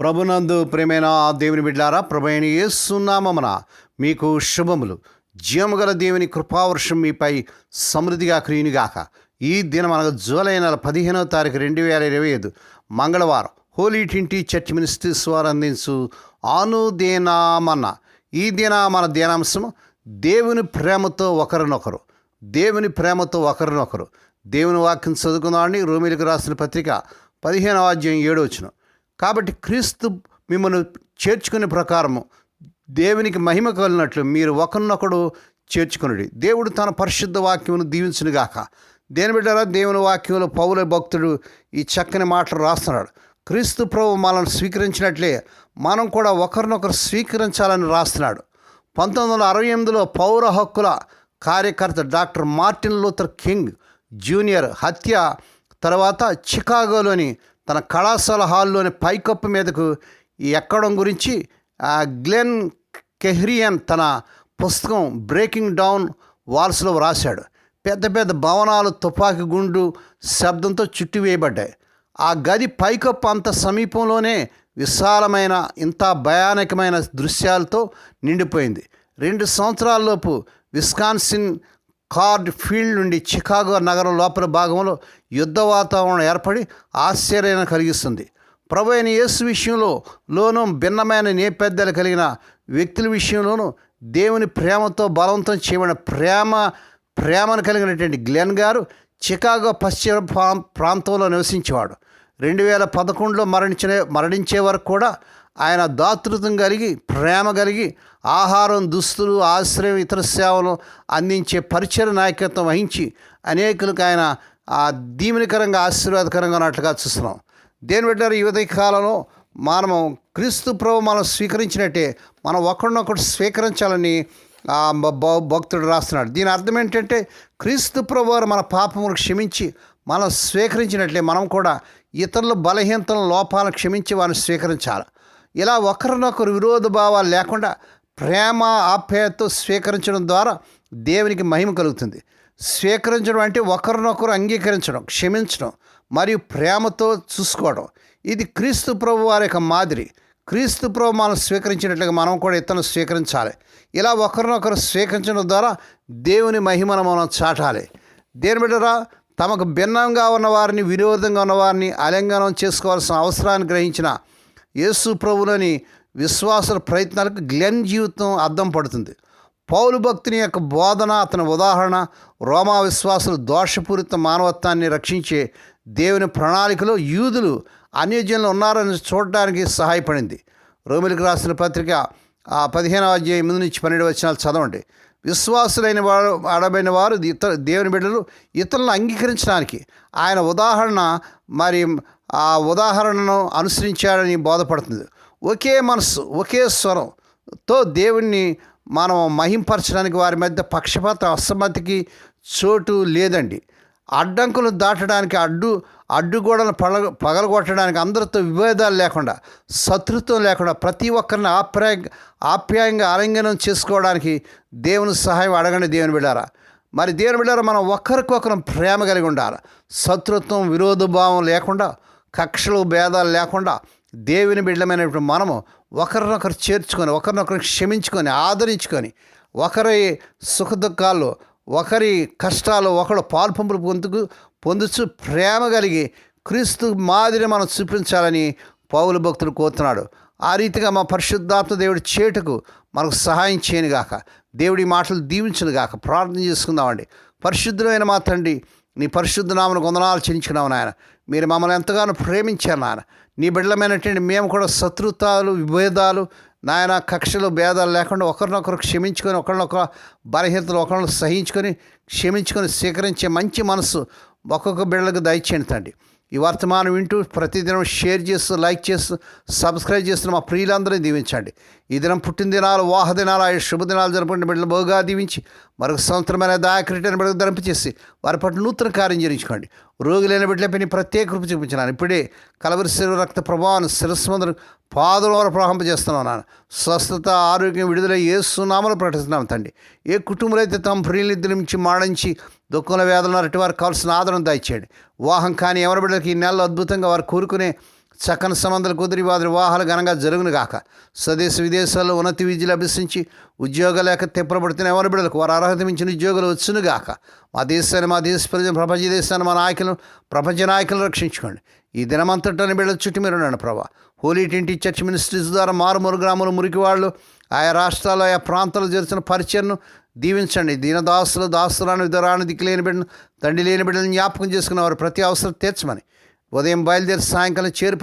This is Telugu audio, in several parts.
ప్రభునందు ప్రేమైన దేవుని బిడ్డారా ప్రభైన ఏసునామమున మీకు శుభములు. జీవముగల దేవుని కృపావర్షం మీపై సమృద్ధిగా క్రీనిగాక ఈ దినం అనగా జూలై నెల పదిహేనవ తారీఖు రెండు వేల ఇరవై ఐదు మంగళవారం హోలీ టింటి చర్చ్ మినిస్ట్రీస్ వారు అందించు ఆనుదేనామన్న ఈ దిన మన ధ్యానాంశము దేవుని ప్రేమతో ఒకరినొకరు. దేవుని ప్రేమతో ఒకరినొకరు. దేవుని వాక్యం చదువుకుందామని రోమిలకు రాసిన పత్రిక పదిహేనవ అధ్యాయం ఏడు వచ్చిన కాబట్టి క్రీస్తు మిమ్మల్ని చేర్చుకునే ప్రకారము దేవునికి మహిమ కలిగినట్లు మీరు ఒకరినొకడు చేర్చుకునుడి. దేవుడు తన పరిశుద్ధ వాక్యమును దీవించునుగాక. దేని బిడ్డారా? దేవుని వాక్యంలో పౌల భక్తుడు ఈ చక్కని మాటలు రాస్తున్నాడు. క్రీస్తు ప్రభు మనల్ని స్వీకరించినట్లే మనం కూడా ఒకరినొకరు స్వీకరించాలని రాస్తున్నాడు. పంతొమ్మిది వందల అరవై ఎనిమిదిలో పౌర హక్కుల కార్యకర్త doctor Martin Luther King junior హత్య తర్వాత చికాగోలోని తన కళాశాల హాల్లోని పైకప్పు మీదకు ఎక్కడం గురించి ఆ గ్లెన్ కెహ్రియన్ తన పుస్తకం బ్రేకింగ్ డౌన్ వాల్స్లో వ్రాశాడు. పెద్ద పెద్ద భవనాలు తుపాకీ గుండు శబ్దంతో చుట్టివేయబడ్డాయి ఆ గది పైకప్పు అంత సమీపంలోనే విశాలమైన ఇంత భయానకమైన దృశ్యాలతో నిండిపోయింది. రెండు సంవత్సరాలలోపు విస్కాన్సిన్ కార్డ్ ఫీల్డ్ నుండి చికాగో నగరం లోపల భాగంలో యుద్ధ వాతావరణం ఏర్పడి ఆశ్చర్యాన్ని కలిగిస్తుంది. ప్రభు అయిన యేసు విషయంలో లోను భిన్నమైన నేపథ్యాలు కలిగిన వ్యక్తుల విషయంలోనూ దేవుని ప్రేమతో బలవంతం చేయబడిన ప్రేమ ప్రేమను కలిగినటువంటి గ్లెన్ గారు చికాగో పశ్చిమ ప్రాంతంలో నివసించేవాడు. రెండు వేల పదకొండులో మరణించిన మరణించే వరకు కూడా ఆయన దాతృత్వం కలిగి ప్రేమ కలిగి ఆహారం దుస్తులు ఆశ్రయం ఇతర సేవలు అందించే పరిచయ నాయకత్వం వహించి అనేకులకు ఆయన ఆ దీవెనకరంగా ఆశీర్వాదకరంగా ఉన్నట్లుగా చూస్తున్నాం. దేని బిడ్డారు ఈ ఉదయ కాలంలో మనము క్రీస్తు ప్రభు మనం స్వీకరించినట్టే మనం ఒకరినొకరు స్వీకరించాలని భక్తుడు రాస్తున్నాడు. దీని అర్థం ఏంటంటే క్రీస్తు ప్రభు వారు మన పాపమును క్షమించి మనం స్వీకరించినట్లే మనం కూడా ఇతరుల బలహీనతల లోపాలను క్షమించి వారిని స్వీకరించాలి. ఇలా ఒకరినొకరు విరోధ భావాలు లేకుండా ప్రేమ ఆప్యాయతతో స్వీకరించడం ద్వారా దేవునికి మహిమ కలుగుతుంది. స్వీకరించడం అంటే ఒకరినొకరు అంగీకరించడం క్షమించడం మరియు ప్రేమతో చూసుకోవడం. ఇది క్రీస్తు ప్రభు వారి యొక్క మాదిరి. క్రీస్తు ప్రభు మనం స్వీకరించినట్లుగా మనం కూడా ఇతను స్వీకరించాలి. ఇలా ఒకరినొకరు స్వీకరించడం ద్వారా దేవుని మహిమను మనం చాటాలి. దేని బిడ్డరా తమకు భిన్నంగా ఉన్నవారిని వినోదంగా విరోధంగా ఉన్న అలింగనం చేసుకోవాల్సిన అవసరాన్ని గ్రహించిన యేసు ప్రభులని విశ్వాసుల ప్రయత్నాలకు గ్లెన్ జీవితం అద్దం పడుతుంది. పౌలు భక్తుని యొక్క బోధన అతని ఉదాహరణ రోమా విశ్వాసులు దోషపూరిత మానవత్వాన్ని రక్షించే దేవుని ప్రణాళికలో యూదులు అన్యజనులు ఉన్నారని చూడడానికి సహాయపడింది. రోమిలకు రాసిన పత్రిక ఆ పదిహేనవ అధ్యాయం ఎనిమిది నుంచి పన్నెండు వచనాలు చదవండి. విశ్వాసులైన వారు అడబైన వారు ఇతర దేవుని బిడ్డలు ఇతరులను అంగీకరించడానికి. ఆయన ఉదాహరణ మరి ఆ ఉదాహరణను అనుసరించాడని బోధపడుతుంది. ఒకే మనస్సు ఒకే స్వరంతో దేవుణ్ణి మనం మహింపరచడానికి వారి మధ్య పక్షపాత అసమ్మతికి చోటు లేదండి. అడ్డంకులు దాటడానికి అడ్డు అడ్డుగోడలను పగల పగలగొట్టడానికి అందరితో విభేదాలు లేకుండా శత్రుత్వం లేకుండా ప్రతి ఒక్కరిని ఆప్యాయ ఆప్యాయంగా ఆలింగనం చేసుకోవడానికి దేవుని సహాయం అడగండి దేవుని బిడ్డారా. మరి దేవుని బిడ్డారా మనం ఒకరికొకరం ప్రేమ కలిగి ఉండాలి. శత్రుత్వం విరోధభావం లేకుండా కక్షలు భేదాలు లేకుండా దేవుని బిడ్డమైనటువంటి మనము ఒకరినొకరు చేర్చుకొని ఒకరినొకరు క్షమించుకొని ఆదరించుకొని ఒకరి సుఖదుఖాల్లో ఒకరి కష్టాలు ఒకడు పాల్పంపులు పొందుకు పొందుచు ప్రేమ కలిగి క్రీస్తు మాదిరి మనం చూపించాలని పౌలు భక్తులు కోరుతున్నాడు. ఆ రీతిగా మా పరిశుద్ధాత్మ దేవుడి చేటుకు మనకు సహాయం చేయను గాక. దేవుడి మాటలు దీవించను గాక. ప్రార్థన చేసుకుందామండి. పరిశుద్ధమైన మా తండ్రి నీ పరిశుద్ధ నామను వందనాలు చెల్లించుకున్నావు నాయన. మీరు మమ్మల్ని ఎంతగానో ప్రేమించారు నాయన. నీ బిడ్డలమైనటువంటి మేము కూడా శత్రుతాలు విభేదాలు నాయన కక్షలు భేదాలు లేకుండా ఒకరినొకరు క్షమించుకొని ఒకరినొకరు బలహీనతలు ఒకరిని సహించుకొని క్షమించుకొని స్వీకరించే మంచి మనసు ఒక్కొక్క బిడ్డలకు దయచేయండి తండ్రి. ఈ వర్తమానం వింటూ ప్రతిదినం షేర్ చేస్తూ లైక్ చేస్తూ సబ్స్క్రైబ్ చేస్తున్న మా ప్రియులందరినీ దీవించండి. ఈ దినం పుట్టిన దినాలు వాహ దినాలు ఆ శుభదినాలు జరుపుకునే బిడ్డలు బోగా దీవించి మరొక సంవత్సరమైన దాయకరిటైన బిడ్డకు ధరింపచేసి వారి పట్ల నూతన కార్యం జరిగించుకోండి రోగులైన బిడ్డలపై పని ప్రత్యేక కృప చూపించినాను ఇప్పుడే కలవరి శరీర రక్త ప్రభావాన్ని శిరస్సు మందులు పాదం వరకు ప్రవహింపజేస్తున్నాను నాన్న. స్వస్థత ఆరోగ్యం విడుదల ఏ సునామలు ప్రకటిస్తున్నాం తండ్రి. ఏ కుటుంబంలో అయితే తమ ప్రియులిద్దరి నుంచి మాడించి దుఃఖంలో వేదన అటు వారికి కావాల్సిన ఆదరణ దయచేయండి వాహం కానీ ఎవరి బిడ్డలకి ఈ నెలలో అద్భుతంగా వారు కోరుకునే చక్కని సంబంధాలు కుదిరి వారి వివాహాలు ఘనంగా జరుగును గాక. స్వదేశ విదేశాల్లో ఉన్నతి విద్యలు అభ్యసించి ఉద్యోగాలు లేక తిప్పరబడుతున్న ఎవరి బిడ్డలకు వారు అర్హత మించిన ఉద్యోగాలు వచ్చును గాక. మా దేశాన్ని మా దేశ ప్రజలు ప్రపంచ దేశాన్ని మా నాయకులను ప్రపంచ నాయకులను రక్షించుకోండి. ఈ దినమంతటాన్ని బిడ్డల చుట్టూ మీరు ఉన్నాను ప్రభా. హోలీ ట్వంటీ చర్చ్ మినిస్ట్రీస్ ద్వారా మారుమూరు గ్రామాలు మురికి వాళ్ళు ఆయా రాష్ట్రాలు ఆయా ప్రాంతాలు జరుగుతున్న పరిచయను దీవించండి. దీనదాసులు దాసురాన్ని దిక్కు లేని బిడ్డను తండ్రి లేని బిడ్డలను జ్ఞాపకం చేసుకున్న వారు ప్రతి అవసరం తీర్చమని ఉదయం బయలుదేరి సాయంకాలం చేరు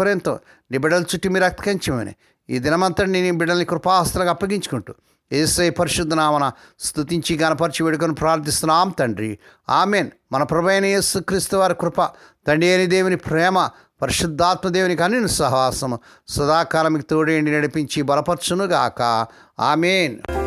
నీ బిడ్డల చుట్టూ మీరు అక్కకించమని ఈ దినమంతా నీ బిడ్డల్ని కృపాస్తులకు అప్పగించుకుంటూ ఏసై పరిశుద్ధనామన స్థుతించి గణపరిచి వేడుకొని ప్రార్థిస్తున్నాం తండ్రి. ఆమెన్. మన ప్రభైన యేసు క్రీస్తు వారి కృప తండ్రి అని దేవుని ప్రేమ పరిశుద్ధాత్మ దేవునికి అన్ని సహవాసము సదాకాలం మీకు తోడేండి నడిపించి బలపరచునుగాక. ఆమెన్.